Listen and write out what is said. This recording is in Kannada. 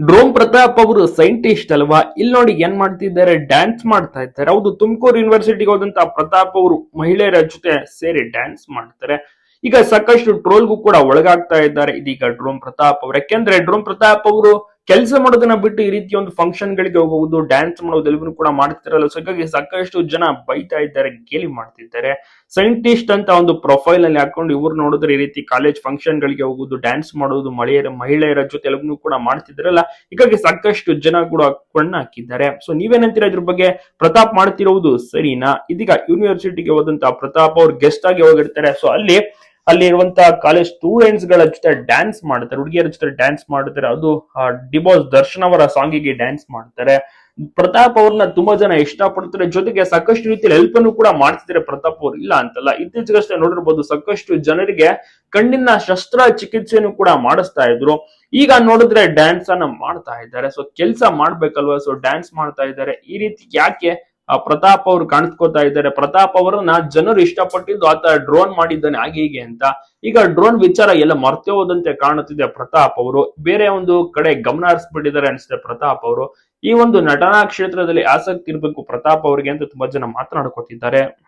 ಡ್ರೋಮ್ ಪ್ರತಾಪ್ ಅವರು ಸೈಂಟಿಸ್ಟ್ ಅಲ್ವಾ? ಇಲ್ಲಿ ನೋಡಿ ಏನ್ ಮಾಡ್ತಿದ್ದಾರೆ ಡ್ಯಾನ್ಸ್ ಮಾಡ್ತಾ ಇದ್ದಾರೆ. ಹೌದು, ತುಮಕೂರು ಯೂನಿವರ್ಸಿಟಿಗೆ ಹೋದಂತ ಪ್ರತಾಪ್ ಅವರು ಮಹಿಳೆಯರ ಜೊತೆ ಸೇರಿ ಡ್ಯಾನ್ಸ್ ಮಾಡ್ತಾರೆ. ಈಗ ಸಾಕಷ್ಟು ಟ್ರೋಲ್ಗೂ ಕೂಡ ಒಳಗಾಗ್ತಾ ಇದ್ದಾರೆ. ಇದೀಗ ಡ್ರೋಮ್ ಪ್ರತಾಪ್ ಅವರು. ಯಾಕೆಂದ್ರೆ ಡ್ರೋಮ್ ಪ್ರತಾಪ್ ಅವರು ಕೆಲಸ ಮಾಡೋದನ್ನ ಬಿಟ್ಟು ಈ ರೀತಿ ಒಂದು ಫಂಕ್ಷನ್ ಗಳಿಗೆ ಹೋಗುವುದು ಡ್ಯಾನ್ಸ್ ಮಾಡೋದು ಕೂಡ ಮಾಡ್ತಿರಲ್ಲ. ಸಾಕಷ್ಟು ಜನ ಬೈತಾ ಇದ್ದಾರೆ, ಗೇಲಿ ಮಾಡ್ತಿದ್ದಾರೆ. ಸೈಂಟಿಸ್ಟ್ ಅಂತ ಒಂದು ಪ್ರೊಫೈಲ್ ಅಲ್ಲಿ ಹಾಕೊಂಡು ಇವ್ರು ನೋಡಿದ್ರೆ ಈ ರೀತಿ ಕಾಲೇಜ್ ಫಂಕ್ಷನ್ ಗಳಿಗೆ ಹೋಗುದು ಡ್ಯಾನ್ಸ್ ಮಾಡೋದು, ಮಳೆಯರ, ಮಹಿಳೆಯರ ಜೊತೆ ಎಲ್ಲವನ್ನೂ ಕೂಡ ಮಾಡ್ತಿದ್ರಲ್ಲ. ಹೀಗಾಗಿ ಸಾಕಷ್ಟು ಜನ ಕೂಡ ಕಣ್ಣು ಹಾಕಿದ್ದಾರೆ ಸೊ ನೀವೇನಂತೀರಾ ಇದ್ರ ಬಗ್ಗೆ? ಪ್ರತಾಪ್ ಮಾಡ್ತಿರೋದು ಸರಿನಾ? ಇದೀಗ ಯೂನಿವರ್ಸಿಟಿಗೆ ಹೋದಂತ ಪ್ರತಾಪ್ ಅವ್ರು ಗೆಸ್ಟ್ ಆಗಿ ಹೋಗಿರ್ತಾರೆ. ಸೊ ಅಲ್ಲಿ ಅಲ್ಲಿ ಇರುವಂತಹ ಕಾಲೇಜ್ ಸ್ಟೂಡೆಂಟ್ಸ್ಗಳ ಜೊತೆ ಡ್ಯಾನ್ಸ್ ಮಾಡ್ತಾರೆ. ಹುಡುಗಿಯರ ಜೊತೆ ಡ್ಯಾನ್ಸ್ ಮಾಡ್ತಾರೆ. ಅದು ಡಿಬೋಸ್ ದರ್ಶನ್ ಅವರ ಸಾಂಗಿಗೆ ಡ್ಯಾನ್ಸ್ ಮಾಡ್ತಾರೆ. ಪ್ರತಾಪ್ ಅವ್ರನ್ನ ತುಂಬಾ ಜನ ಇಷ್ಟಪಡ್ತಾರೆ. ಜೊತೆಗೆ ಸಾಕಷ್ಟು ರೀತಿಯಲ್ಲಿ ಹೆಲ್ಪ್ ಅನ್ನು ಕೂಡ ಮಾಡ್ತಿದ್ದಾರೆ ಪ್ರತಾಪ್ ಅವ್ರು. ಇಲ್ಲ ಅಂತಲ್ಲ, ಇತ್ತೀಚೆಗಷ್ಟೇ ನೋಡಿರ್ಬೋದು ಸಾಕಷ್ಟು ಜನರಿಗೆ ಕಣ್ಣಿನ ಶಸ್ತ್ರ ಚಿಕಿತ್ಸೆಯನ್ನು ಕೂಡ ಮಾಡಿಸ್ತಾ ಇದ್ರು. ಈಗ ನೋಡಿದ್ರೆ ಡ್ಯಾನ್ಸ್ ಅನ್ನ ಮಾಡ್ತಾ ಇದ್ದಾರೆ. ಸೊ ಕೆಲಸ ಮಾಡ್ಬೇಕಲ್ವಾ? ಸೊ ಡ್ಯಾನ್ಸ್ ಮಾಡ್ತಾ ಇದ್ದಾರೆ. ಈ ರೀತಿ ಯಾಕೆ ಪ್ರತಾಪ್ ಅವರು ಕಾಣಿಸ್ಕೋತಾ ಇದ್ದಾರೆ. ಪ್ರತಾಪ್ ಅವರು, ನಾ ಜನರು ಇಷ್ಟಪಟ್ಟಿದ್ದು ಆತ ಡ್ರೋನ್ ಮಾಡಿದ್ದಾನೆ, ಹಾಗೆ ಹೀಗೆ ಅಂತ. ಈಗ ಡ್ರೋನ್ ವಿಚಾರ ಎಲ್ಲ ಮರ್ತೆ ಹೋದಂತೆ ಕಾಣುತ್ತಿದೆ ಪ್ರತಾಪ್ ಅವರು. ಬೇರೆ ಒಂದು ಕಡೆ ಗಮನ ಹರಿಸ್ಬಿಟ್ಟಿದ್ದಾರೆ ಅನ್ಸುತ್ತೆ ಪ್ರತಾಪ್ ಅವರು. ಈ ಒಂದು ನಟನಾ ಕ್ಷೇತ್ರದಲ್ಲಿ ಆಸಕ್ತಿ ಇರಬೇಕು ಪ್ರತಾಪ್ ಅವರಿಗೆ ಅಂತ ತುಂಬಾ ಜನ ಮಾತನಾಡ್ಕೋತಿದ್ದಾರೆ.